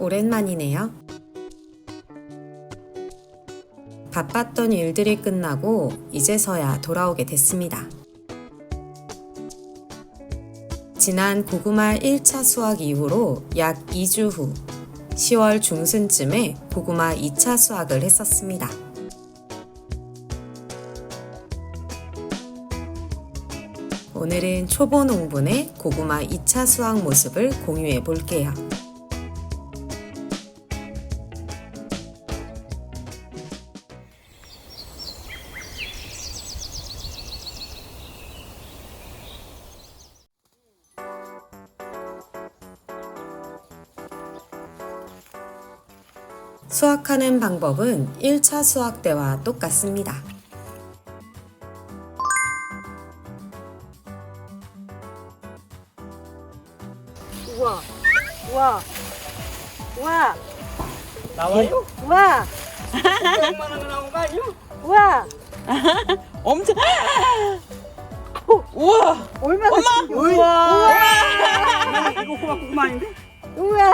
오랜만이네요. 바빴던 일들이 끝나고 이제서야 돌아오게 됐습니다. 지난 고구마 1차 수확 이후로 약 2주 후 10월 중순쯤에 고구마 2차 수확을 했었습니다. 오늘은 초보 농분의 고구마 2차 수확 모습을 공유해 볼게요. 수확하는 방법은 1차 수확 때와 똑같습니다. 우와, 우와, 우와, 나와요? 우와, 얼마나 나온 거 아니요? 우와. 엄청. 우와. 얼마나 엄마. 우와. 이거 호박 고구마 아닌데? 우와.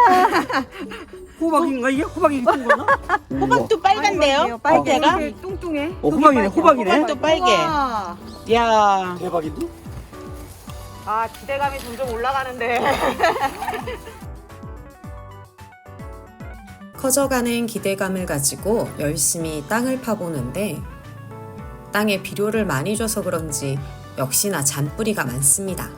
호박인가 이게? 호박이 큰 거나? 호박도 빨간데요? 빨개가 빨개가? 뚱뚱해. 어, 호박이네, 호박이네. 호박도 빨개. 우와. 야 대박인데? 아 기대감이 점점 올라가는데. 커져가는 기대감을 가지고 열심히 땅을 파보는데 땅에 비료를 많이 줘서 그런지 역시나 잔뿌리가 많습니다.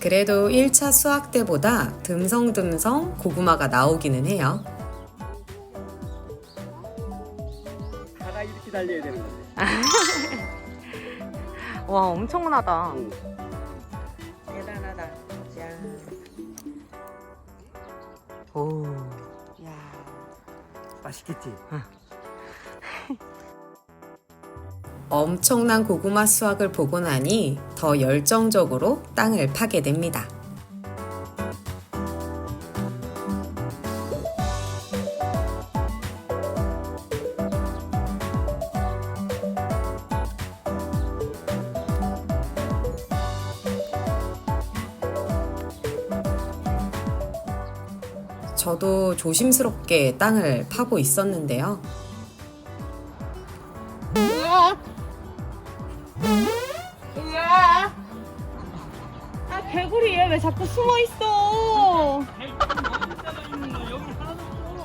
그래도 1차 수확 때보다 듬성듬성 고구마가 나오기는 해요. 다가 이렇게 달려야 되는 거지. 와 엄청나다. 응. 대단하다. 짠. 오, 야. 맛있겠지? 엄청난 고구마 수확을 보고 나니 더 열정적으로 땅을 파게 됩니다. 저도 조심스럽게 땅을 파고 있었는데요. 개구리 얘왜 자꾸 숨어 있어?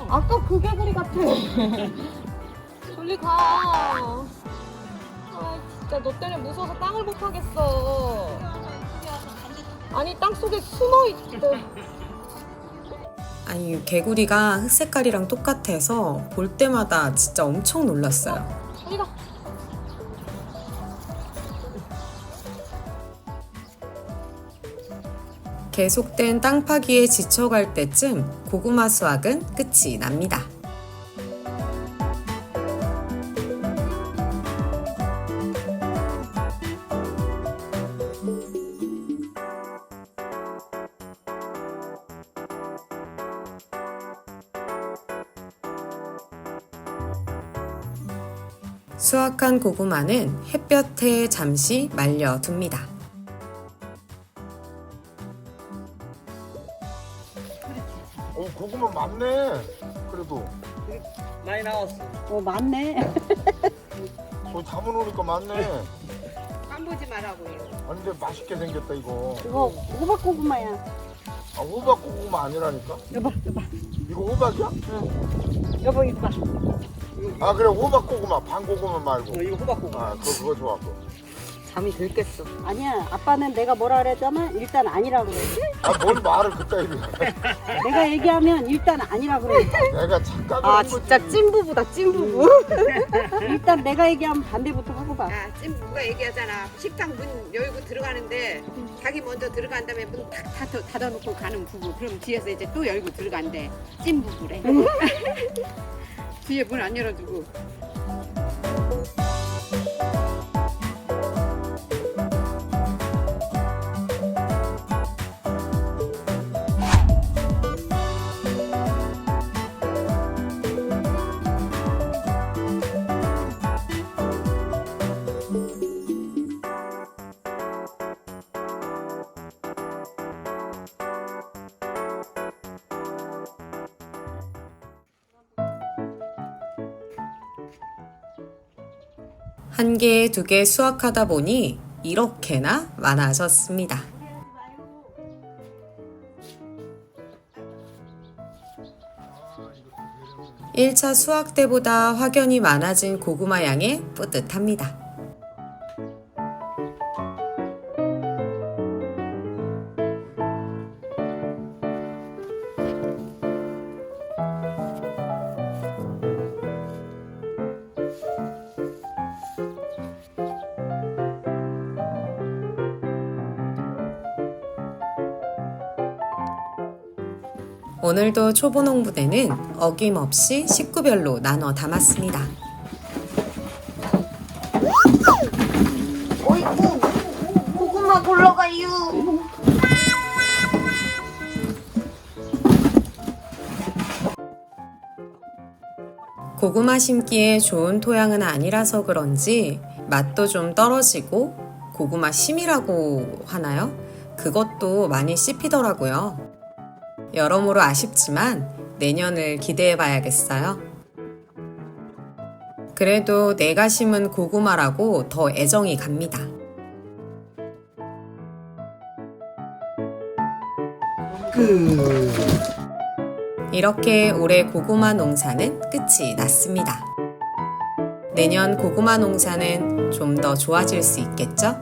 아까 그 개구리 같아. 저리 가. 아 진짜 너 때문에 무서워서 땅을 못 파겠어. 아니 땅 속에 숨어 있대. 아니 개구리가 흑 색깔이랑 똑같아서 볼 때마다 진짜 엄청 놀랐어요. 저리 가. 계속된 땅 파기에 지쳐갈 때쯤 고구마 수확은 끝이 납니다. 수확한 고구마는 햇볕에 잠시 말려둡니다. 고구마 많네. 그래도 많이 나왔어. 어 맞네. 어 담아놓으니까 많네. 깜보지 말라고요. 아니 근데 맛있게 생겼다 이거. 이거 호박 고구마야. 아 호박 고구마 아니라니까? 여보, 여보, 이거 호박이야? 여보 이거 봐. 아 그래 호박 고구마 반 고구마 말고. 어, 이거 호박 고구마. 아 그거 그거 좋았고. 잠이 들겠어. 아니야, 아빠는 내가 뭐라 그랬잖아. 일단 아니라고 그래. 아뭔 말을 그따위 를 내가 얘기하면 일단 아니라고 그래. 내가 착각을 아 한 거지. 진짜 찐부부다 찐부부. 일단 내가 얘기하면 반대부터 하고 봐. 아, 찜 누가 얘기하잖아. 식당 문 열고 들어가는데 자기 먼저 들어간 다음에 문탁 닫아, 닫아놓고 가는 부부. 그럼 뒤에서 이제 또 열고 들어간대. 찜 부부래. 뒤에 문 안 열어주고. 한 개, 두 개 수확하다 보니 이렇게나 많아졌습니다. 1차 수확 때보다 확연히 많아진 고구마 양에 뿌듯합니다. 오늘도 초보 농부대는 어김없이 식구별로 나눠 담았습니다. 어이구 고구마 굴러가요 고구마 심기에 좋은 토양은 아니라서 그런지 맛도 좀 떨어지고 고구마 심이라고 하나요? 그것도 많이 씹히더라고요. 여러모로 아쉽지만 내년을 기대해 봐야겠어요. 그래도 내가 심은 고구마라고 더 애정이 갑니다. 이렇게 올해 고구마 농사는 끝이 났습니다. 내년 고구마 농사는 좀 더 좋아질 수 있겠죠?